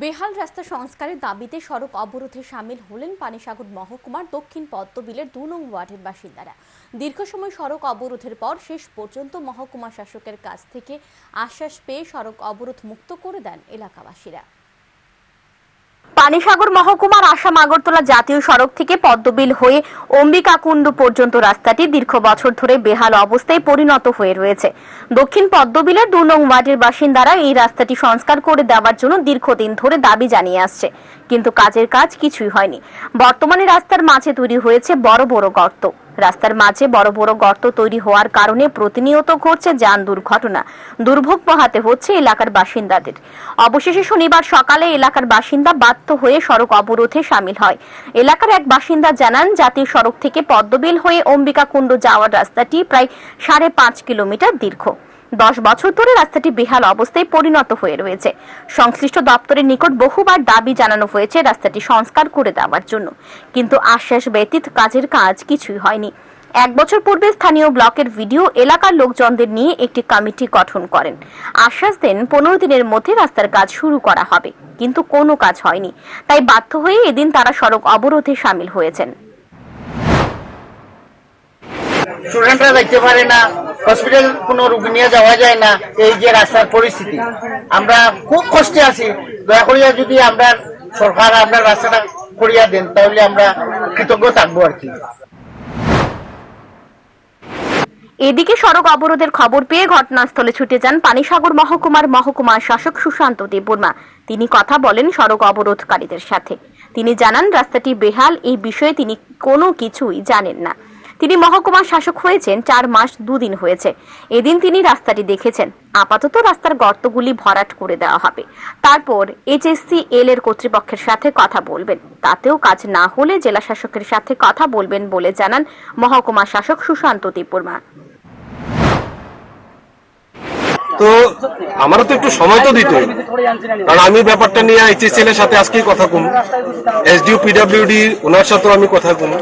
বেহাল রাস্তা সংস্কারের দাবিতে সড়ক অবরোধে সামিল হলেন পানিসাগর মহকুমার দক্ষিণ পদ্মবিলের দু নং ওয়ার্ডের বাসিন্দারা। দীর্ঘ সময় সড়ক অবরোধের পর শেষ পর্যন্ত মহকুমা শাসকের কাছ থেকে আশ্বাস পেয়ে সড়ক অবরোধ মুক্ত করে দেন এলাকাবাসীরা। পানিসাগর মহকুমার আসাম আগরতলা জাতীয় সড়ক থেকে পদ্মবিল হয়ে অম্বিকাকুণ্ড পর্যন্ত রাস্তাটি দীর্ঘ বছর ধরে বেহাল অবস্থায় পরিণত হয়ে রয়েছে। দক্ষিণ পদ্মবিলের দু নং ওয়ার্ডের বাসিন্দারা এই রাস্তাটি সংস্কার করে দেওয়ার জন্য দীর্ঘদিন ধরে দাবি জানিয়ে আসছে। কিন্তু কাজের কাজ কিছুই হয়নি। বর্তমানে রাস্তার মাঝে তৈরি হয়েছে বড় বড় গর্ত। রাস্তার মাঝে বড় বড় গর্ত তৈরি হওয়ার কারণে প্রতিনিয়ত ঘটছে যান দুর্ঘটনা। দুর্ভোগ পোহাতে হচ্ছে এলাকার বাসিন্দাদের। অবশেষে শনিবার সকালে এলাকার বাসিন্দা বাধ্য হয়ে সড়ক অবরোধে সামিল হয়। এলাকার এক বাসিন্দা জানান, জাতীয় সড়ক থেকে পদ্মবিল হয়ে অম্বিকা অম্বিকাকুণ্ড যাওয়ার রাস্তাটি প্রায় সাড়ে পাঁচ কিলোমিটার দীর্ঘ। দশ বছর ধরে রাস্তাটি বেহাল অবস্থায় পরিণত হয়ে রয়েছে। সংশ্লিষ্ট দপ্তরের নিকট বহুবার দাবি জানানো হয়েছে রাস্তাটি সংস্কার করে দেওয়ার জন্য। কিন্তু আশ্বাস ব্যতীত কাজের কাজ কিছুই হয়নি। এক বছর পূর্বে স্থানীয় ব্লকের ভিডিও এলাকার লোকজনদের নিয়ে একটি কমিটি গঠন করেন। আশ্বাস দেন, পনেরো দিনের মধ্যে রাস্তার কাজ শুরু করা হবে, কিন্তু কোনো কাজ হয়নি। তাই বাধ্য হয়ে এদিন তারা সড়ক অবরোধে সামিল হয়েছেন। স্টুডেন্টরা যাইতে পারে না। হসপিটাল কোনো রোগী নিয়ে যাওয়া যায় না, এই যে রাস্তার পরিস্থিতি। আমরা খুব কষ্টে আছি। দয়া করিয়া যদি আমরা সরকার আপনার রাস্তাটা করিয়া দেন, তাহলে আমরা কৃতজ্ঞ থাকব আর কি। এদিকে সড়ক অবরোধের খবর পেয়ে ঘটনাস্থলে ছুটে যান পানিসাগর মহকুমার মহকুমা শাসক সুশান্ত দেববর্মা। তিনি কথা বলেন সড়ক অবরোধকারীদের সাথে। তিনি জানান, রাস্তাটি বেহাল, এই বিষয়ে তিনি কোনো কিছুই জানেন না। তিনি মহকুমা শাসক হয়েছেন, চার মাস দুদিন হয়েছে। এদিন তিনি রাস্তাটি দেখেছেন। আপাতত রাস্তার গর্তগুলি ভরাট করে দেওয়া হবে। তারপর এইচএসসি এল এর কর্তৃপক্ষের সাথে কথা বলবেন। তাতেও কাজ না হলে জেলা শাসকের সাথে কথা বলবেন বলে জানান মহকুমা শাসক সুশান্ত দেববর্মা তো আমারও তো একটু সময় তো দিত। কারণ আমি ব্যাপারটা নিয়ে এইচএসএল এর সাথে আজকেই কথা কম। এসডিও পিডব্লিউডি ওনার সাথেও আমি কথা কম।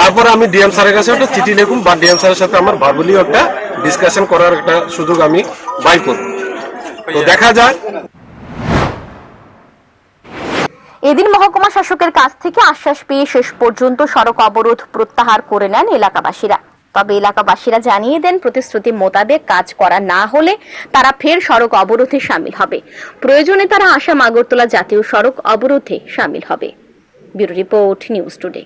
তারপরে আমি ডিএম স্যারের কাছে একটা চিঠি লিখুন বা ডিএম স্যারের সাথে আমার ভার্বালি একটা ডিসকাশন করার একটা সুযোগ আমি বাই করব তো দেখা যায় এদিন মহকুমা শাসকের কাছ থেকে আশ্বাস পেয়ে শেষ পর্যন্ত সড়ক অবরোধ প্রত্যাহার করে নেন এলাকাবাসীরা। তবে এলাকাবাসীরা জানিয়ে দেন, প্রতিশ্রুতি মোতাবেক কাজ করা না হলে তারা ফের সড়ক অবরোধে সামিল হবে। প্রয়োজনে তারা আসাম আগরতলা জাতীয় সড়ক অবরোধে সামিল হবে। Bureau report, news today.